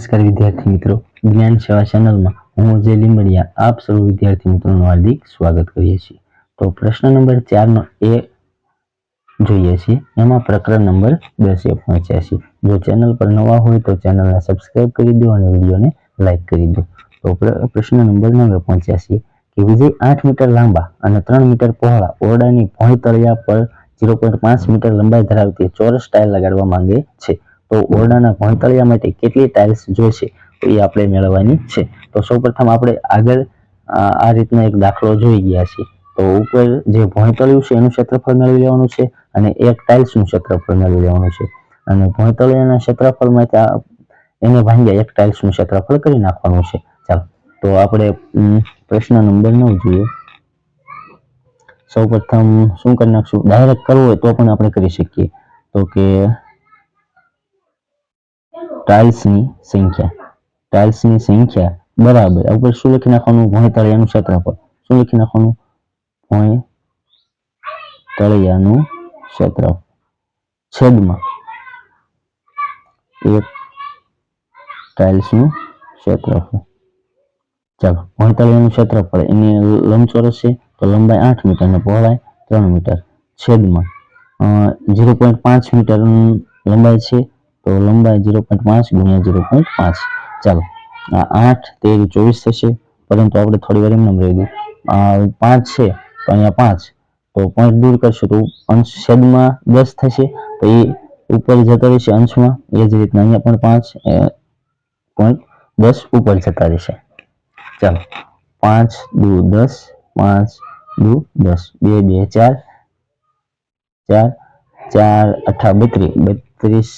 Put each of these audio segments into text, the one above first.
નમસ્કાર વિદ્યાર્થી મિત્રો. જ્ઞાન સેવા ચેનલમાં હું અજય લીંબડિયા, આપ સૌ વિદ્યાર્થી મિત્રોનું હાર્દિક સ્વાગત કરીએ છીએ. તો પ્રશ્ન નંબર ચારનો એ જોઈએ છીએ. એમાં પ્રકરણ નંબર દસે પહોંચ્યા જો ચેનલ પર નવા હોય તો ચેનલને સબસ્ક્રાઇબ કરી દો અને વિડીયોને લાઈક કરી દો. તો પ્રશ્ન નંબર નવે પહોંચ્યા છીએ કે વિજય આઠ મીટર લાંબા અને ત્રણ મીટર પહોળા ઓરડાની ભોંય તળિયા પર ઝીરો પોઈન્ટ પાંચ મીટર લંબાઈ ધરાવતી ચોરસ ટાઇલ લગાડવા માંગે છે. તો ઓરડાના ભણતળિયા માટે કેટલી ટાઇલ્સ જોઈશે તો એ આપણે મેળવવાની છે. તો સૌપ્રથમ આપણે આગળ આ રીતનો એક દાખલો જોઈ ગયા છીએ. તો ઉપર જે ભોંયતળિયું છે એનું ક્ષેત્રફળ મેળવી લેવાનું છે અને એક ટાઇલ્સનું ક્ષેત્રફળ મેળવી લેવાનું છે. અને ભણતળિયાના ક્ષેત્રફળમાં એને ભાંગ્યા એક ટાઇલ્સનું ક્ષેત્રફળ કરી નાખવાનું છે. ચાલો, તો આપણે પ્રશ્ન નંબર નવ જોઈએ. સૌપ્રથમ શું કરી નાખશું? ડાયરેક્ટ કરવું હોય તો પણ આપણે કરી શકીએ. તો કે ટાઇલ્સની સંખ્યા. ટાઇલ્સની સંખ્યા બરાબર. આ ઉપર શું લખી નાખવાનું? ભોંય તળિયાનું ક્ષેત્રફળ. શું લખી નાખવાનું? ભોંય તળિયાનું ક્ષેત્રફળ. છેદમાં એક ટાઇલ્સનું ક્ષેત્રફળ. ચાલો ભોંય તળિયાનું ક્ષેત્રફળ. એની લંબચોરસ છે તો લંબાઈ આઠ મીટર અને પહોળાઈ ત્રણ મીટર. છેદમાં ઝીરો પોઈન્ટ પાંચ મીટર લંબાઈ છે તો લંબાઈ ઝીરો પોઈન્ટ પાંચ ગુણ્યા ઝીરો પોઈન્ટ પાંચ. ચાલો, આ આઠ, તેર, ચોવીસ થશે. પરંતુ આપણે થોડી વાર એમને રહી દઉં. પાંચ છે, તો અહીંયા પાંચ. તો પોઈન્ટ દૂર કરશું તો અંશ છેદમાં દસ થશે. તો એ ઉપર જતા રહેશે અંશમાં. એ જ રીતના અહીંયા પણ પાંચ પોઈન્ટ દસ ઉપર જતા રહેશે. ચાલો, પાંચ, દુ, દસ, પાંચ, દુ, દસ. બે બે, ચાર. ચાર ચાર, અઠા, બત્રીસ. બત્રીસ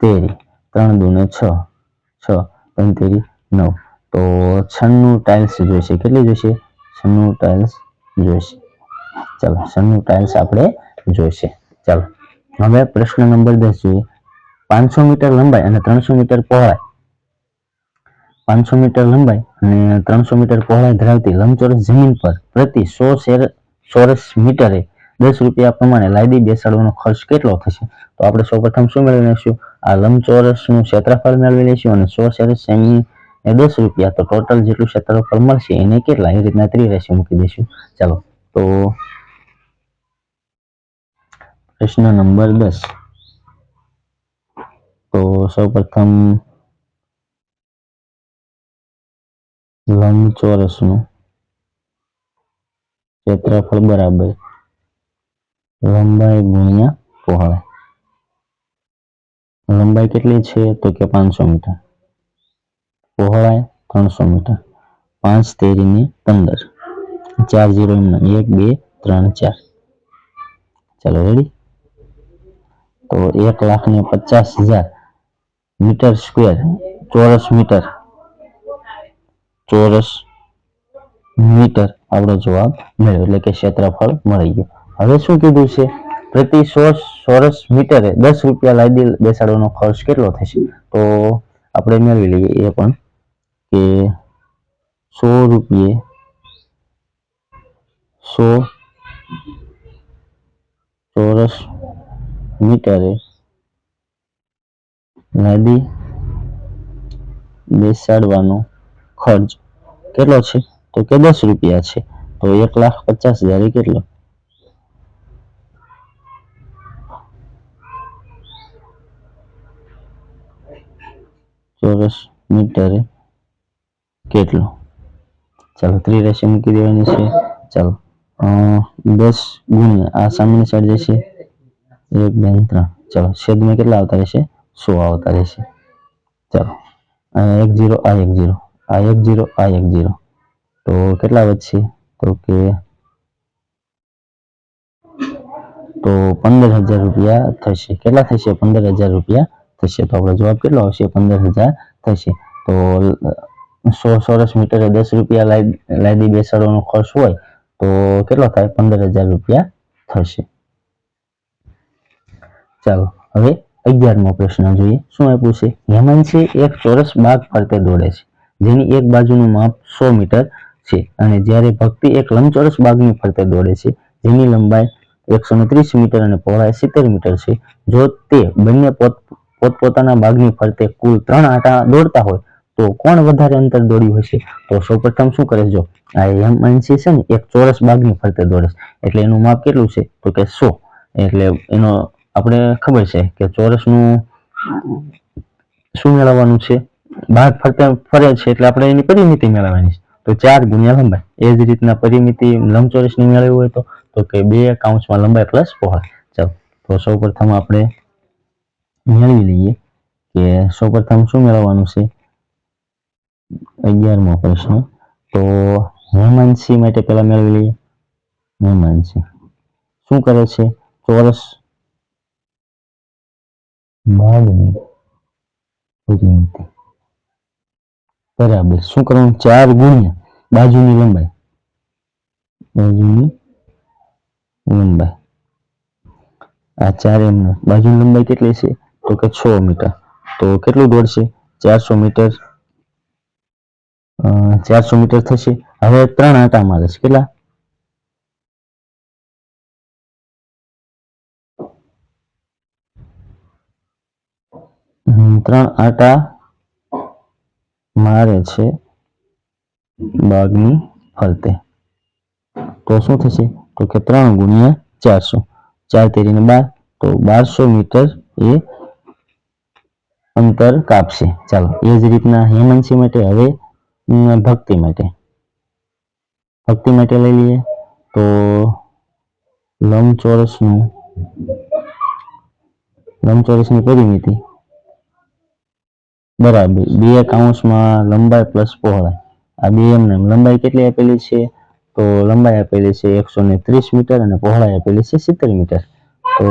તેરી, ત્રણ દુ છ છ, ત્રણ તેરી નવ. તો છન્નું ટાઇલ્સ જોઈશે. કેટલી જોઈશે? છન્નું ટાઇલ્સ જોઈશે. ચાલો, છન્નું ટાઇલ્સ આપણે જોઈશે. ચાલો, હવે પ્રશ્ન નંબર દસ જોઈએ. પાંચસો મીટર લંબાઈ અને ત્રણસો મીટર પહોળાઈ. પાંચસો મીટર લંબાઈ અને ત્રણસો મીટર પહોળાઈ ધરાવતી લંબચોરસ જમીન પર પ્રતિ સો સેર, ચોરસ મીટરે દસ રૂપિયા પ્રમાણે લાદી બેસાડવાનો ખર્ચ કેટલો થશે? તો આપણે સૌપ્રથમ શું મેળવી લઈશું? આ લંબચોરસનું ક્ષેત્રફળ મેળવી લઈશું અને સો ચોરસ સેમી ને દસ રૂપિયા. તો ટોટલ જેટલું ક્ષેત્રફળ મળશે એને કેટલા? એ રીતના ત્રિરાશી મૂકી દઈશું. ચાલો, તો પ્રશ્ન નંબર દસ. તો સૌપ્રથમ લંબચોરસનું ક્ષેત્રફળ બરાબર લંબાઈ ગુણ્યા પહોળાઈ. લંબાઈ કેટલી છે તો કે પાંચસો મીટર. પહોળાઈ ત્રણસો મીટર. પાંચ તેરીને પંદર. ચાર જીરો એમના એક, બે, ત્રણ, ચાર. ચાલો રેડી તો એક લાખ ને પચાસ હજાર મીટર સ્ક્વેર ચોરસ મીટર. ચોરસ મીટર આપણો જવાબ મળ્યો એટલે કે ક્ષેત્રફળ મળી ગયું. હવે શું કીધું છે? પ્રતિ સો ચોરસ મીટરે દસ રૂપિયા લાદી બેસાડવાનો ખર્ચ કેટલો થશે? તો આપણે મેળવી લઈએ એ પણ કે સો રૂપિયે સો ચોરસ મીટરે લાદી બેસાડવાનો ખર્ચ કેટલો છે? તો કે દસ રૂપિયા છે. તો એક લાખ પચાસ હજાર કેટલો? ચોરસ મીટરે કેટલો? ચાલો ત્રિરાશી મૂકી દેવાની છે. ચાલો દસ ગુણ્યા, આ સામેની સાઈડ જશે એક, બે ત્રણ. ચાલો, છેદમાં કેટલા આવતા રહેશે? સો આવતા રહેશે. ચાલો, આ એક જીરો, આ એક જીરો, આ એક જીરો, આ એક જીરો. તો કેટલા વધશે? તો કે, તો પંદર હજાર રૂપિયા થશે. કેટલા થશે પંદર હજાર રૂપિયા? થશે. તો આપણો જવાબ કેટલો આવશે? પંદર થશે. તો સો ચોરસ મીટરે દસ રૂપિયા લાદી બેસાડવાનો ખર્ચ હોય, તો કેટલો થાય? પંદર રૂપિયા થશે. ચાલો, હવે અગિયારમો પ્રશ્ન જોઈએ. શું આપ્યું છે? હેમાંશી એક ચોરસ બાગ ફરતે દોડે છે, જેની એક બાજુનું માપ સો મીટર છે અને જ્યારે ભક્તિ એક લંબચોરસ બાગની ફરતે દોડે છે, જેની લંબાઈ એકસો ત્રીસ મીટર અને પહોળાઈ સિત્તેર મીટર છે, જો તે બંને પોત પોતપોતાના ભાગની ફરતે કુલ ત્રણ આંટા દોડતા હોય, તો કોણ વધારે અંતર દોડ્યું હશે? તો સૌપ્રથમ શું કરે જો આ હેમાંશી છે ને, એક ચોરસ ભાગની ફરતે દોડે એટલે એનું માપ કેટલું છે? તો કે સો. એટલે એનો આપણે ખબર છે કે ચોરસનું શું મેળવવાનું છે? ભાગ ફરતે ફરે છે, એટલે આપણે એની પરિમિતિ મેળવવાની છે. તો ચાર ગુણ્યા લંબાઈ. એ જ રીતના પરિમિતિ લંબચોરસની મેળવવી હોય તો તો કે બે કાઉન્સમાં લંબાઈ પ્લસ પહોળાઈ. ચાલો, તો સૌપ્રથમ આપણે મેળવી લઈએ કે સૌપ્રથમ શું મેળવવાનું છે? અગિયારમો પ્રશ્ન. તો હેમાંશી માટે પહેલા મેળવી લઈએ. હેમાંશી શું કરે છે? ચોરસ. ભાગની પરિમિતિ બરાબર. શું કરવાનું? ચાર ગુણ્યા બાજુની લંબાઈ. બાજુની લંબાઈ. આ ચાર એમનો બાજુની લંબાઈ કેટલી છે? તો કે છ મીટર. તો કેટલું દોડશે ચારસો મીટર. ચારસો મીટર થશે. હવે ત્રણ આંટા મારે છે. કેટલા? ત્રણ આટા મારે છે બાગની ફરતે. તો શું થશે? તો કે ત્રણ ગુણ્યા ચારસો. ચાર તેરીને બાર. તો બારસો મીટર એ અંતર કાપશે. ચાલો, એ જ રીતના હેમાંશી માટે, હવે ભક્તિ માટે. ભક્તિ માટે લઈ લઈએ. તો, લંબચોરસનું, લંબચોરસની પરિમિતિ. બરાબર, બે કાઉન્સમાં લંબાઈ પ્લસ પહોળાઈ. આ બે એમને લંબાઈ કેટલી આપેલી છે? તો લંબાઈ આપેલી છે એકસો ને ત્રીસ મીટર અને પહોળાઈ આપેલી છે સિત્તેર મીટર. તો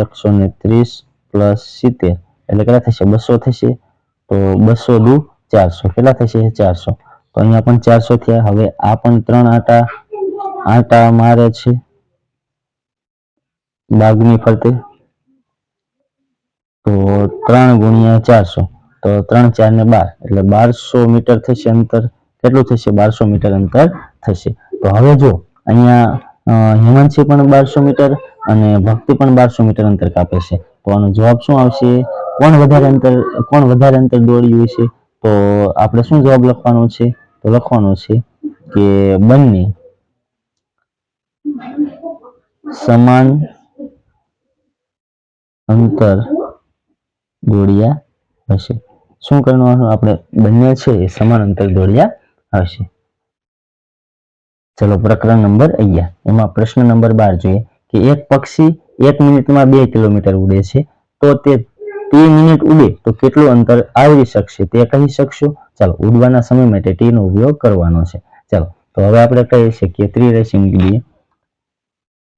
એકસો ને ત્રીસ પ્લસ સિત્તેર. એટલે કેટલા થશે? બસો થશે. તો બસો દુ ચારસો. કેટલા થશે ચારસો? તો અહીંયા પણ ચારસો થયા. હવે આ પણ ત્રણ આટા આટા મારે છે. બાગની ફરતે. તો ત્રણ ગુણ્યા ચારસો. તો ત્રણ, ચાર ને બાર. એટલે બારસો મીટર થશે અંતર. કેટલું થશે? બારસો મીટર અંતર થશે. તો હવે જો, અહીંયા હિમાંશી પણ બારસો મીટર અને ભક્તિ પણ બારસો મીટર અંતર કાપે છે. તો આનો જવાબ શું આવશે? કોણ વધારે અંતર, કોણ વધારે અંતર દોડ્યું છે તો આપણે શું જવાબ લખવાનો છે? તો લખવાનો છે કે બંને સમાન અંતર દોડ્યા હશે. શું કરવાનું? આપણે બંને છે એ સમાન અંતર દોડ્યા હશે. ચલો, પ્રકરણ નંબર અગિયાર. એમાં પ્રશ્ન નંબર બાર જોઈએ કે એક પક્ષી એક મિનિટમાં બે કિલોમીટર ઉડે છે. તો તે ટી મિનિટ ઉડે તો કેટલું અંતર આવરી શકશે તે કહી શકશો? ચાલો, ઉડવાના સમય માટે ટી નો ઉપયોગ કરવાનો છે. ચાલો, તો હવે આપણે કહી શકીએ ત્રિરેસી મૂકી દઈએ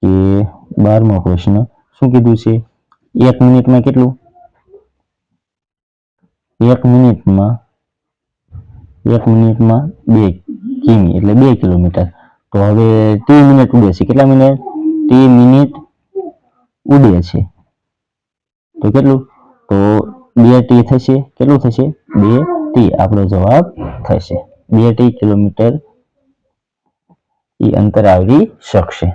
કે બારમો પ્રશ્ન, શું કીધું છે? એક મિનિટમાં કેટલું? એક મિનિટમાં એક મિનિટમાં બે કિમી, એટલે બે કિલોમીટર. તો હવે ટી મિનિટ ઉડે છે. કેટલા મિનિટ? ટી મિનિટ ઉડે છે. તો કેટલું? તો બે ટી થશે, કેટલું થશે? બે ટી આપણો જવાબ થશે. બે ટી કિલોમીટર એ અંતર આવરી શકશે.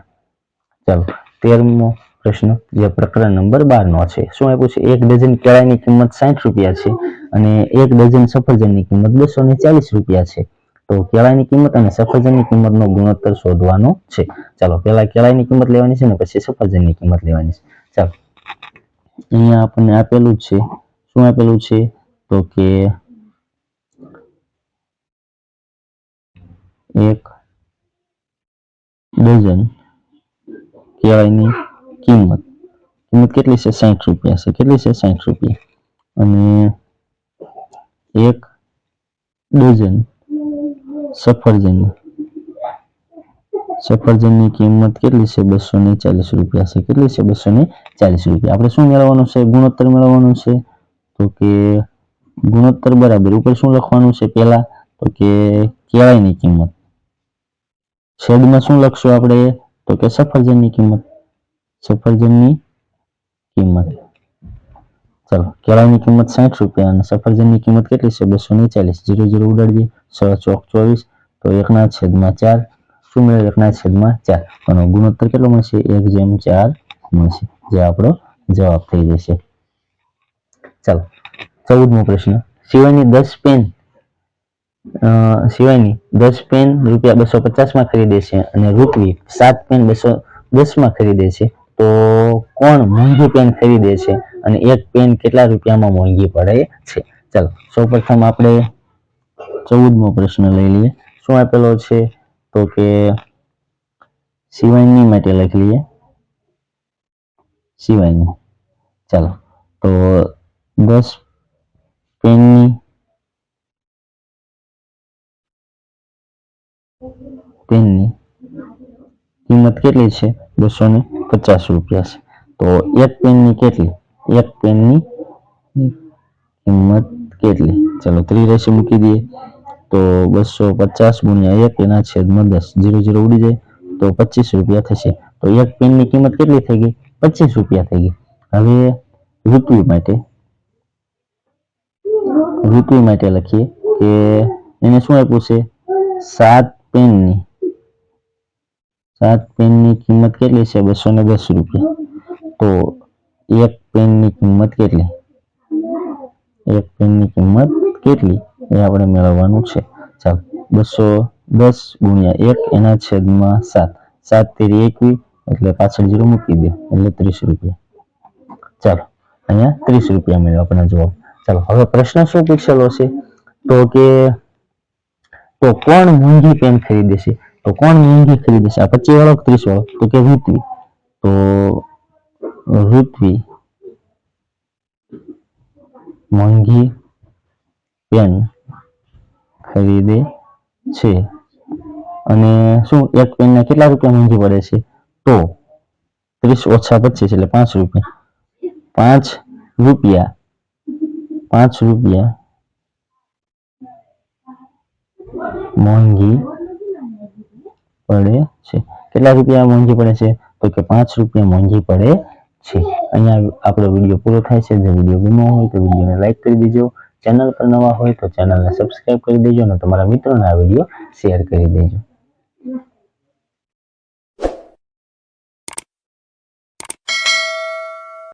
ચાલો, તેરમો પ્રશ્ન. જે પ્રકરણ નંબર બાર નો છે. શું આપ્યું છે? એક ડઝન કેળાની કિંમત સાઠ રૂપિયા છે અને એક ડઝન સફરજનની કિંમત બસો ને ચાલીસ રૂપિયા છે. તો કેળાની કિંમત અને સફરજનની કિંમતનો ગુણોત્તર શોધવાનો છે. ચાલો, પહેલા કેળાની કિંમત લેવાની છે ને પછી સફરજનની કિંમત લેવાની છે. ચાલો અહીંયા આપણને આપેલું છે. શું આપેલું છે? તો કે એક ડઝન કહેવાયની કિંમત. કિંમત કેટલી છે? સાઠ રૂપિયા છે. કેટલી છે? સાઠ રૂપિયા. અને એક ડઝન સફરજન સફરજનની કિંમત કેટલી છે? બસો ને ચાલીસ રૂપિયા છે. કેટલી છે? બસો ને ચાલીસ રૂપિયા. આપણે શું મેળવવાનું છે? ગુણોત્તર મેળવવાનું છે? તો કે ગુણોત્તર બરાબર. ઉપર શું લખવાનું છે પહેલા? તો કે કેળાઈની કિંમત. છેદમાં શું લખશું આપણે? તો કે સફરજનની કિંમત. સફરજનની કિંમત. ચાલો કેળાની કિંમત સાઠ રૂપિયા અને સફરજનની કિંમત કેટલી છે? બસો ને ચાલીસ. જીરો જીરો ઉડાડીએ છ ચોક ચોવીસ. તો એકના છેદમાં ચાર. શું છેદમાં ચાર અને ગુણોત્તર કેટલો મળશે એક જેમ ચાર મળશે જે આપણો જવાબ થઈ જશે ચાલો ચૌદમો પ્રશ્ન સિવાયની દસ પેન સિવાયની દસ પેન રૂપિયા બસો પચાસમાં ખરીદે છે અને રૂપી સાત પેન બસો દસમાં ખરીદે છે તો કોણ મોંઘી પેન ખરીદે છે અને એક પેન કેટલા રૂપિયામાં મોંઘી પડે છે ચાલો સૌપ્રથમ આપણે ચૌદમો પ્રશ્ન લઈ લઈએ. શું આપેલો છે? તો કે સિવાયની માટે લખી લઈએ. સિવાયની ચાલો. તો દસ પેનની પેનની કિંમત કેટલી છે? બસો ને પચાસ રૂપિયા છે. તો એક પેનની કેટલી? એક પેનની કિંમત કેટલી? ચલો ત્રિરેશી મૂકી દઈએ. તો બસો પચાસ ગુણ્યા એક, એના છેદમાં દસ. જીરો જીરો ઉડી જાય તો પચીસ રૂપિયા થશે. તો એક પેનની કિંમત કેટલી થઈ ગઈ? પચીસ રૂપિયા થઈ ગઈ. હવે રૂપિયા માટે રૂપિયા માટે લખીએ કે એને શું આપ્યું છે? સાત પેનની સાત પેનની કિંમત કેટલી છે? બસો ને દસ રૂપિયા. તો એક પેનની કિંમત કેટલી? એક પેનની કિંમત કેટલી? એ આપણે મેળવવાનું છે. ચાલો, બસો દસ ગુણ્યા એક એના છેદમાં સાત. સાત તેરી એકવી, એટલે પાછળ જીરો મૂકી દે, એટલે ત્રીસ રૂપિયા. ચાલો, અહીંયા ત્રીસ રૂપિયા મળ્યો આપણને જવાબ. ચાલો, હવે પ્રશ્ન શું પૂછેલો છે? તો કે, તો કોણ મોંઘી પેન ખરીદે તો કોણ મોંઘી ખરીદે આ પચીસ વાળો ત્રીસ વાળો? તો કે ઋત્વી. તો ઋત્વી મોંઘી પેન ખરીદે છે. અને શું એક પેનના કેટલા રૂપિયા મોંઘી પડે છે? તો ત્રીસ ઓછા પચીસ એટલે પાંચ રૂપિયા. પાંચ રૂપિયા. પાંચ રૂપિયા. મોંઘી પડે છે. કેટલા રૂપિયા મોંઘી પડે છે? તો કે પાંચ રૂપિયા મોંઘી પડે છે. અહીંયા આપણો વીડિયો પૂરો થાય છે. જો વીડિયો ગમ્યો હોય તો વિડીયોને લાઈક કરી દેજો. ચેનલ પર નવા હોય તો ચેનલને સબસ્ક્રાઈબ કરી દેજો અને તમારા મિત્રોને આ વીડિયો શેર કરી દેજો.